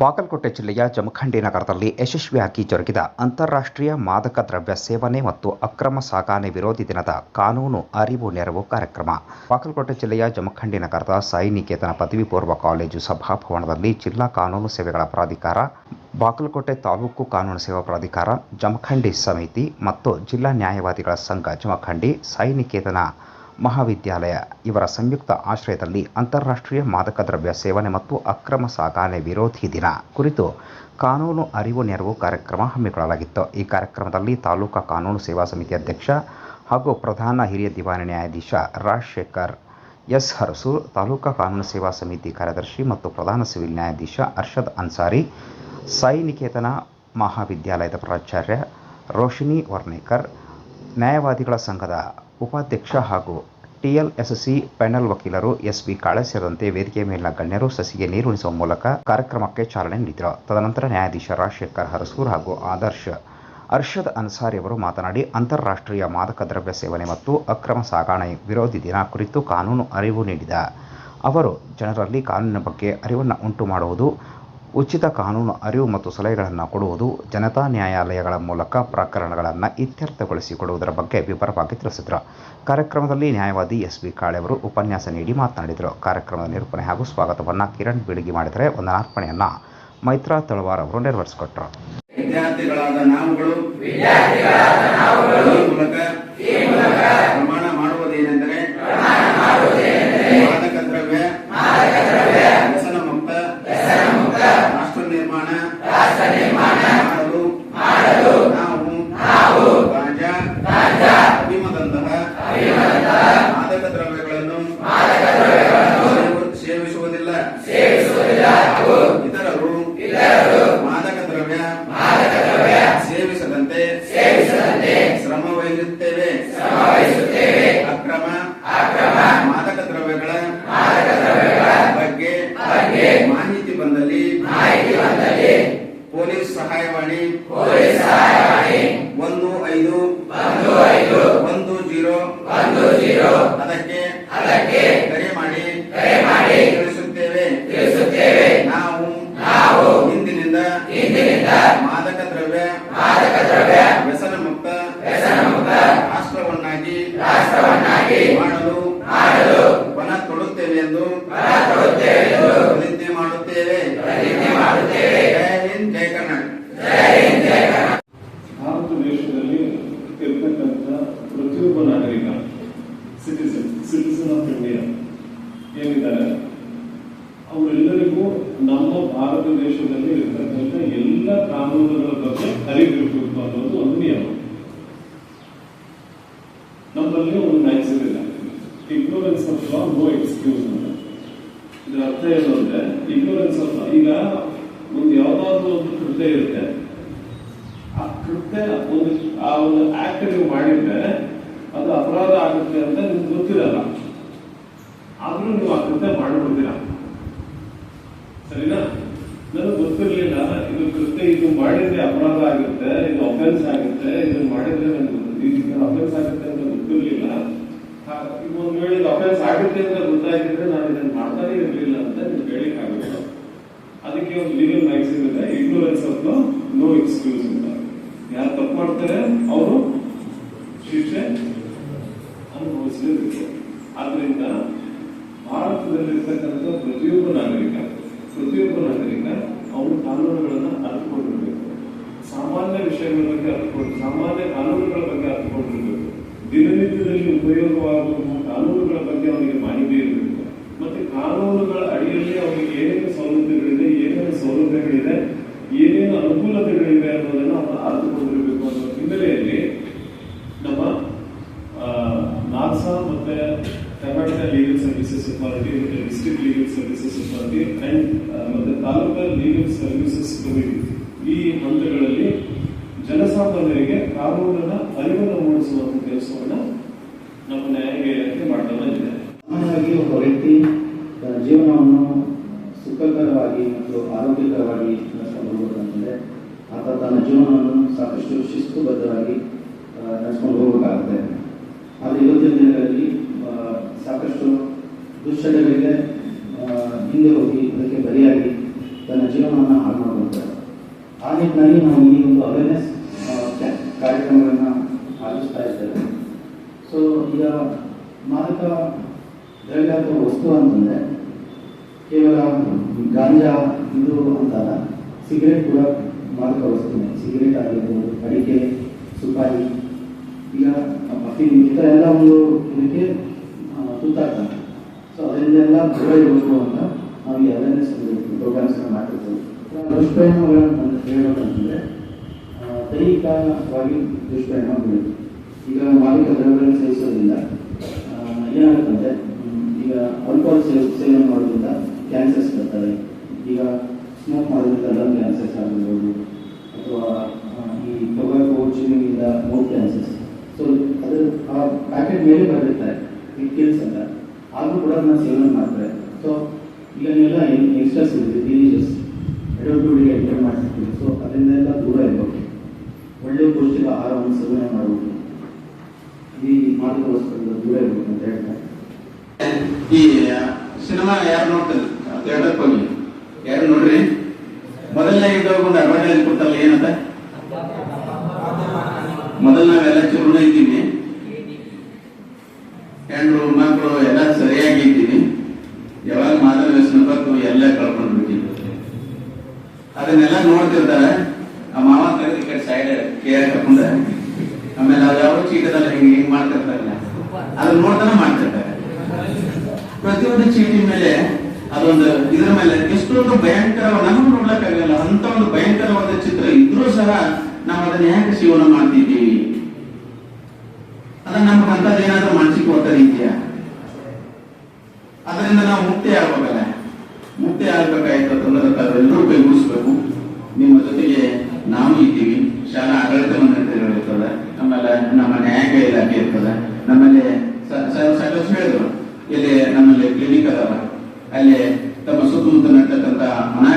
ಬಾಗಲಕೋಟೆ ಜಿಲ್ಲೆಯ ಜಮಖಂಡಿ ನಗರದಲ್ಲಿ ಯಶಸ್ವಿಯಾಗಿ ಜರುಗಿದ ಅಂತಾರಾಷ್ಟ್ರೀಯ ಮಾದಕ ದ್ರವ್ಯ ಸೇವನೆ ಮತ್ತು ಅಕ್ರಮ ಸಾಗಾಣೆ ವಿರೋಧಿ ದಿನದ ಕಾನೂನು ಅರಿವು ನೆರವು ಕಾರ್ಯಕ್ರಮ. ಬಾಗಲಕೋಟೆ ಜಿಲ್ಲೆಯ ಜಮಖಂಡಿ ನಗರದ ಸಾಯಿ ನಿಕೇತನ ಪದವಿ ಪೂರ್ವ ಕಾಲೇಜು ಸಭಾಭವನದಲ್ಲಿ ಜಿಲ್ಲಾ ಕಾನೂನು ಸೇವೆಗಳ ಪ್ರಾಧಿಕಾರ, ಬಾಗಲಕೋಟೆ ತಾಲೂಕು ಕಾನೂನು ಸೇವಾ ಪ್ರಾಧಿಕಾರ, ಜಮಖಂಡಿ ಸಮಿತಿ ಮತ್ತು ಜಿಲ್ಲಾ ನ್ಯಾಯವಾದಿಗಳ ಸಂಘ ಜಮಖಂಡಿ ಸಾಯಿ ನಿಕೇತನ ಮಹಾವಿದ್ಯಾಲಯ. ಇವರ ಸಂಯುಕ್ತ ಆಶ್ರಯದಲ್ಲಿ ಅಂತಾರಾಷ್ಟ್ರೀಯ ಮಾದಕ ದ್ರವ್ಯ ಸೇವನೆ ಮತ್ತು ಅಕ್ರಮ ಸಾಗಣೆ ವಿರೋಧಿ ದಿನ ಕುರಿತು ಕಾನೂನು ಅರಿವು ನೆರವು ಕಾರ್ಯಕ್ರಮ ಹಮ್ಮಿಕೊಳ್ಳಲಾಗಿತ್ತು. ಈ ಕಾರ್ಯಕ್ರಮದಲ್ಲಿ ತಾಲೂಕಾ ಕಾನೂನು ಸೇವಾ ಸಮಿತಿ ಅಧ್ಯಕ್ಷ ಹಾಗೂ ಪ್ರಧಾನ ಹಿರಿಯ ದಿವಾನಿ ನ್ಯಾಯಾಧೀಶ ರಾಜಶೇಖರ್ ಎಸ್. ಹರಸೂರ್, ತಾಲೂಕಾ ಕಾನೂನು ಸೇವಾ ಸಮಿತಿ ಕಾರ್ಯದರ್ಶಿ ಮತ್ತು ಪ್ರಧಾನ ಸಿವಿಲ್ ನ್ಯಾಯಾಧೀಶ ಅರ್ಷದ್ ಅನ್ಸಾರಿ, ಸಾಯಿ ನಿಕೇತನ ಮಹಾವಿದ್ಯಾಲಯದ ಪ್ರಾಚಾರ್ಯ ರೋಶಿನಿ ವರ್ಣೇಕರ್ ನ್ಯಾಯವಾದಿಗಳ ಸಂಘದ ಉಪಾಧ್ಯಕ್ಷ ಹಾಗೂ ಟಿಎಲ್ಎಸ್ಸಿ ಪ್ಯಾನೆಲ್ ವಕೀಲರು ಎಸ್ ಬಿ ಕಾಳೆ ಸೇರಿದಂತೆ ವೇದಿಕೆ ಮೇಲಿನ ಗಣ್ಯರು ಸಸಿಗೆ ನೀರುಣಿಸುವ ಮೂಲಕ ಕಾರ್ಯಕ್ರಮಕ್ಕೆ ಚಾಲನೆ ನೀಡಿದರು. ತದನಂತರ ನ್ಯಾಯಾಧೀಶ ರಾಜಶೇಖರ್ ಹರಸೂರ್ ಹಾಗೂ ಆದರ್ಶ ಅರ್ಷದ್ ಅನ್ಸಾರಿ ಅವರು ಮಾತನಾಡಿ, ಅಂತಾರಾಷ್ಟ್ರೀಯ ಮಾದಕ ದ್ರವ್ಯ ಸೇವನೆ ಮತ್ತು ಅಕ್ರಮ ಸಾಗಣೆ ವಿರೋಧಿ ದಿನ ಕುರಿತು ಕಾನೂನು ಅರಿವು ನೀಡಿದ ಅವರು, ಜನರಲ್ಲಿ ಕಾನೂನಿನ ಬಗ್ಗೆ ಅರಿವನ್ನು ಉಂಟು ಮಾಡುವುದು ಉಚಿತ ಕಾನೂನು ಅರಿವು ಮತ್ತು ಸಲಹೆಗಳನ್ನು ಕೊಡುವುದು ಜನತಾ ನ್ಯಾಯಾಲಯಗಳ ಮೂಲಕ ಪ್ರಕರಣಗಳನ್ನು ಇತ್ಯರ್ಥಗೊಳಿಸಿಕೊಡುವುದರ ಬಗ್ಗೆ ವಿವರವಾಗಿ ತಿಳಿಸಿದರು. ಕಾರ್ಯಕ್ರಮದಲ್ಲಿ ನ್ಯಾಯವಾದಿ ಎಸ್ ಬಿ ಕಾಳೆ ಅವರು ಉಪನ್ಯಾಸ ನೀಡಿ ಮಾತನಾಡಿದರು. ಕಾರ್ಯಕ್ರಮದ ನಿರೂಪಣೆ ಹಾಗೂ ಸ್ವಾಗತವನ್ನು ಕಿರಣ್ ಬೀಳಗಿ ಮಾಡಿದರೆ ವಂದನಾರ್ಪಣೆಯನ್ನು ಮೈತ್ರಾ ತಳವಾರ್ ಅವರು ನೆರವೇರಿಸಿಕೊಟ್ಟರು ವಿದ್ಯಾರ್ಥಿಗಳಾದ ನಾವುಗಳು ಈ ಮೂಲಕ ಪ್ರಮಾಣ ಮಾಡುವುದೇನೆಂದರೆ ಮಾದಕ ದ್ರವ್ಯ ವ್ಯಸನ ಮುಕ್ತ ರಾಷ್ಟ್ರ ನಿರ್ಮಾಣ ಮಾಡಲು ನಾವು ಗಾಂಜಾ ಅಭಿಮದಂತಹ ಮಾದಕ ದ್ರವ್ಯಗಳನ್ನು ಸೇವಿಸುವುದಿಲ್ಲ ಇತರರು ಮಾದಕ ದ್ರವ್ಯ ಸೇವಿಸದಂತೆ ಶ್ರಮ ವಹಿಸುತ್ತೇವೆ ಅಕ್ರಮ ಮಾದಕ ದ್ರವ್ಯಗಳ ಬಗ್ಗೆ ಮಾಹಿತಿ ಬಂದಲ್ಲಿ ಪೊಲೀಸ್ ಸಹಾಯವಾಣಿ ಒಂದು ಐದು ಒಂದು ಜೀರೋ ಅದಕ್ಕೆ ಅದಕ್ಕೆ ಕರೆ ಮಾಡಿ ತಿಳಿಸುತ್ತೇವೆ. ನಾವು ಇಂದಿನಿಂದ ಮಾದಕ ದ್ರವ್ಯ ನಮ್ಮಲ್ಲಿ ಒಂದು ಮ್ಯಾಕ್ಸಿಮ್ ಇಲ್ಲ ignorance of law no excuse ಇದರ ಅರ್ಥ ಏನು ಅಂದ್ರೆ ಇಗ್ನೋರೆನ್ಸ್ ಆಫ್ ಈಗ ಒಂದು ಯಾವ್ದಾದ್ರು ಒಂದು ಕೃತ್ಯ ಇರುತ್ತೆ. ಆ ಕೃತ್ಯ ಒಂದು, ಆ ಒಂದು ಆಕ್ಟ್ ನೀವು ಮಾಡಿದ್ರೆ ಅದು ಅಪರಾಧ ಆಗುತ್ತೆ ಅಂತ ನಿಮ್ಗೆ ಗೊತ್ತಿರಲ್ಲ. ಆದ್ರೂ ನೀವು ಆ ಕೃತ್ಯ ಮಾಡಿಬಿಡ್ತೀರ? ಸರಿನಾ? ನನಗೆ ಗೊತ್ತಿರಲಿಲ್ಲ, ಇದು ಕೃತ್ಯ, ಇದು ಮಾಡಿದ್ರೆ ಅಪರಾಧ ಆಗುತ್ತೆ, ಇದು ಅಫೆನ್ಸ್ ಆಗುತ್ತೆ ಇದು ಮಾಡಿದ್ರೆ ನನಗೆ ಅಫೆನ್ಸ್ ಆಗುತ್ತೆ ಈಗ ಒಂದು ವೇಳೆ ಅಫೆನ್ಸ್ ಆಗುತ್ತೆ ಅಂತ ಗೊತ್ತಾಗಿದ್ರೆ ನಾನು ಇದನ್ನು ಮಾಡ್ತಾನೆ ಇರಲಿಲ್ಲ ಅಂತ ನೀವು ಹೇಳಿಕ್ಕಾಗುತ್ತೆ ಅದಕ್ಕೆ ಒಂದು ಲೀಗಲ್ ಮ್ಯಾಕ್ಸಿಮ್ ಇದೆ ಇಗ್ನೋರೆನ್ಸ್ ಆಫ್ ನೋ ಎಕ್ಸ್ಕ್ಯೂಸ್ ಅಂತ. ಯಾರು ತಪ್ಪು ಮಾಡ್ತಾರೆ, ಅವರು ಶಿಕ್ಷೆ ಅನುಭವಿಸಲೇಬೇಕು ಆದ್ರಿಂದ ಭಾರತದಲ್ಲಿರ್ತಕ್ಕಂಥ ಪ್ರತಿಯೊಬ್ಬ ನಾಗರಿಕ ಪ್ರತಿಯೊಬ್ಬ ನಾಗರಿಕ ಅವರು ಕಾನೂನುಗಳನ್ನು ಅರ್ಥಕೊಂಡಿರ್ಬೇಕು ಸಾಮಾನ್ಯ ವಿಷಯಗಳ ಬಗ್ಗೆ ಅರ್ಥಕೊಂಡು ಸಾಮಾನ್ಯ ಕಾನೂನುಗಳ ಬಗ್ಗೆ ಅರ್ಥಕೊಂಡಿರ್ಬೇಕು ದಿನನಿತ್ಯದಲ್ಲಿ ಉಪಯೋಗವಾಗುವಂತಹ ಕಾನೂನುಗಳ ಬಗ್ಗೆ ಅವನಿಗೆ ಮಾಹಿತಿ ಇರಬೇಕು. ಮತ್ತೆ ಕಾನೂನುಗಳ ಅಡಿಯಲ್ಲಿ ಅವನಿಗೆ ಏನೇನು ಸೌಲಭ್ಯಗಳಿದೆ ಏನೇನು ಸೌಲಭ್ಯಗಳಿದೆ, ಏನೇನು ಅನುಕೂಲತೆಗಳಿವೆ ಅನ್ನೋದನ್ನ ಅವನು ಅರ್ಥಕೊಂಡಿರಬೇಕು ಅನ್ನೋ ಹಿನ್ನೆಲೆಯಲ್ಲಿ ನಮ್ಮ ನಾಸಾ ಮತ್ತೆ ಕರ್ನಾಟಕ ಲೀಗಲ್ ಸರ್ವಿಸಸ್ ಅಥಾರಿಟಿ ಮತ್ತೆ district legal services authority and ಮತ್ತೆ ತಾಲೂಕಾ ಲೀಗಲ್ ಸರ್ವಿಸಸ್ ಕಮಿಟಿ ಈ ಹಂತಗಳಲ್ಲಿ ಜನಸಾಮಾನ್ಯರಿಗೆ ಕಾನೂನಿನ ಅರಿವನ್ನು ಮೂಡಿಸುವಂತ ಕೆಲಸವನ್ನ ನಮ್ಮ ನ್ಯಾಯಾಲಯಕ್ಕೆ ಮಾಡ್ತಾ ಬಂದಿದೆ ಸಾಮಾನ್ಯವಾಗಿ ಒಬ್ಬ ವ್ಯಕ್ತಿ ತನ್ನ ಜೀವನವನ್ನು ಸುಖಕರವಾಗಿ ಮತ್ತು ಆರೋಗ್ಯಕರವಾಗಿ ನಡೆಸ್ಕೊಂಡು ಹೋಗ್ಬೇಕಂತಂದ್ರೆ ಆತ ತನ್ನ ಜೀವನವನ್ನು ಸಾಕಷ್ಟು ಶಿಸ್ತುಬದ್ಧವಾಗಿ ನಡೆಸ್ಕೊಂಡು ಹೋಗಬೇಕಾಗುತ್ತೆ ಆದರೆ ಇವತ್ತಿನ ದಿನಗಳಲ್ಲಿ ಆ, ಸಾಕಷ್ಟು ದುಶ್ಚಟಗಳಿಗೆ ಆ, ಹಿಂದೆ ಹೋಗಿ ಅದಕ್ಕೆ ಬಲಿಯಾಗಿ ತನ್ನ ಜೀವನವನ್ನು ಹಾಳು ಮಾಡ್ಕೊಳ್ತಾರೆ ಆ ನಿಟ್ಟಿನಲ್ಲಿ ನಾವು ಈ ಒಂದು ಅವೇರ್ನೆಸ್ ಕಾರ್ಯಕ್ರಮಗಳನ್ನು ಆಯೋಜಿಸ್ತಾ ಇದ್ದೇವೆ ಸೊ ಮಾದಕ ದ್ರವ್ಯ ಅಥವಾ ವಸ್ತು ಅಂತಂದರೆ ಕೇವಲ ಗಾಂಜಾ, ಇದು ಅಂತಲ್ಲ, ಸಿಗರೇಟ್ ಕೂಡ ಮಾದಕ ವಸ್ತುನೇ ಸಿಗರೇಟ್ ಆಗಿರ್ಬೋದು, ಅಡಿಕೆ, ಸುಪಾರಿ, ಈಗ ಅಫೀಮ್ ಈ ಥರ ಎಲ್ಲ ಒಂದು ಇದಕ್ಕೆ ತುತ್ತಾಗ್ತಾರೆ ಸೊ ಅದರಿಂದೆಲ್ಲ ದೂರ ಇರಬೇಕು ಅಂತ ನಾವು ಈ ಅವೇರ್ನೆಸ್ ಪ್ರೋಗ್ರಾಮ್ಸ್ನ ಮಾಡ್ತಿರ್ತೀವಿ ದುಷ್ಪರಿಣಾಮಗಳನ್ನು ಹೇಳ್ಬೇಕಂತಂದರೆ ದೈಹಿಕವಾಗಿ ದುಷ್ಪರಿಣಾಮ ಬೀಳುತ್ತೆ ಈಗ ಮಾಲಿಕ ದ್ರವ್ಯಗಳನ್ನು ಸೇವಿಸೋದ್ರಿಂದ ಹ್ಮ್, ಈಗ ಆಲ್ಕೋಹಾಲ್ ಸೇವ್ ಸೇವನೆ ಮಾಡೋದ್ರಿಂದ ಕ್ಯಾನ್ಸರ್ಸ್ ಬರ್ತವೆ ಈಗ ಸ್ಮೋಕ್ ಮಾಡೋದ್ರಿಂದ ಲಂಗ್ ಕ್ಯಾನ್ಸರ್ಸ್ ಆಗಿರ್ಬೋದು ಅಥವಾ ಈ ಟೊಬ್ಯಾಕೋ ಚಿಮಿಂಗಿಂದ ಮೌತ್ ಕ್ಯಾನ್ಸರ್ಸ್ ಸೊ ಅದು ಆ ಪ್ಯಾಕೆಟ್ ಮೇಲೆ ಬರೆದಿರ್ತಾರೆ ಈ ಕಿಲ್ಸ್ ಅಂತ. ಆದರೂ ಕೂಡ ಅದನ್ನ ಸೇವನೆ ಮಾಡ್ತಾರೆ. ಸೊ ಈಗ ನೀವೆಲ್ಲ ಯಂಗ್ಸ್ಟರ್ಸ್ ಇದ್ದೀವಿ ಟೀನೇಜರ್ಸ್ ಡಿ ಎಂಟರ್ ಮಾಡ್ತಿರ್ತೀವಿ ಸೊ ಅದರಿಂದೆಲ್ಲ ದೂರ ಇರಬೇಕು ಒಳ್ಳೆಯ ಪೌಷ್ಟಿಕ ಆಹಾರವನ್ನು ಸೇವನೆ ಮಾಡಬೇಕು ಈ ಮಾದಕ ವಸ್ತುಗಳಿಂದ ದೂರ ಇರಬೇಕು ಅಂತ ಹೇಳ್ತಾರೆ ಈ ಸಿನಿಮಾ ಯಾರು ನೋಡ್ತಾರೆ? ಥಿಯೇಟರ್ಗೆ ಹೋಗಿ ಯಾರು ನೋಡ್ರಿ? ಮೊದಲನೇ ಇದ್ದವ್ಕೊಂಡು ಅಡ್ವರ್ಟೈಸ್ ಕೊಡ್ತಾರಲ್ಲ ಏನಂತ? ಮೊದಲು ನಾವೆಲ್ಲ ಚೂರ್ಣ ಇದ್ದೀವಿ. ಹೆಣ್ಣು, ಮಕ್ಕಳು ಎಲ್ಲ ಸರಿಯಾಗಿ ಇದ್ದೀವಿ. ಯಾವಾಗ ಮಾದಕ ವ್ಯಸನ ಎಲ್ಲ ಕಳ್ಕೊಂಡು ಅದನ್ನೆಲ್ಲ ನೋಡ್ತಿರ್ತಾರೆ ಆ ಮಾವ ತೆಗೆದು ಈ ಕಡೆ ಸೈಡ್ ಕೇರ್ ಹಾಕೊಂಡ ಆಮೇಲೆ ಅವ್ರು ಯಾವ ಚೀಟದಲ್ಲಿ ಹಿಂಗೆ ಹಿಂಗ್ ಮಾಡ್ತಿರ್ತಾರಲ್ಲ ಅದನ್ನ ನೋಡ್ತಾನೆ ಮಾಡ್ತಿರ್ತಾರೆ ಪ್ರತಿಯೊಂದು ಚೀಟಿ ಮೇಲೆ ಅದೊಂದು ಇದ್ರ ಮೇಲೆ ಎಷ್ಟೊಂದು ಭಯಂಕರ ನಮಗೆ ನೋಡ್ಲಕ್ಕಾಗಲ್ಲ. ಅಂತ ಒಂದು ಭಯಂಕರವಾದ ಚಿತ್ರ ಇದ್ರೂ ಸಹ ನಾವು ಅದನ್ನ ಯಾಕೆ ಜೀವನ ಮಾಡ್ತಿದ್ದೀವಿ ಅದನ್ನ ನಮ್ಗೆ ಅಂತದೇನಾದ್ರೂ ಮಾನಸಿಕ ಇದೆಯಾ ಅದರಿಂದ ನಾವು ಮುಕ್ತಿ ಆಗ್ಬೇಕಲ್ಲ ಮುಕ್ತಿ ಆಗ್ಬೇಕಾಯ್ತು ಅಂತಂದ್ರೆ ಕೈಗೂಡಿಸ್ಬೇಕು ನಿಮ್ಮ ಜೊತೆಗೆ ನಾವು ಇದ್ದೀವಿ. ಶಾಲಾ ಆಡಳಿತ ಮಂಡಳಿ ಇರ್ತದೆ. ಆಮೇಲೆ ನಮ್ಮ ನ್ಯಾಯಾಂಗ ಇಲಾಖೆ ಇರ್ತದೆ. ನಮ್ಮಲ್ಲಿ ಸ- ಸ- ಸಾಕಷ್ಟು ಹೇಳಿದ್ರು. ಇಲ್ಲಿ ನಮ್ಮಲ್ಲಿ ಕ್ಲಿನಿಕ್ ಅದಾವ. ಅಲ್ಲಿ ತಮ್ಮ ಸುತ್ತಮುತ್ತ ನಡ್ತಕ್ಕಂಥ ಅನಾಗರಿಕ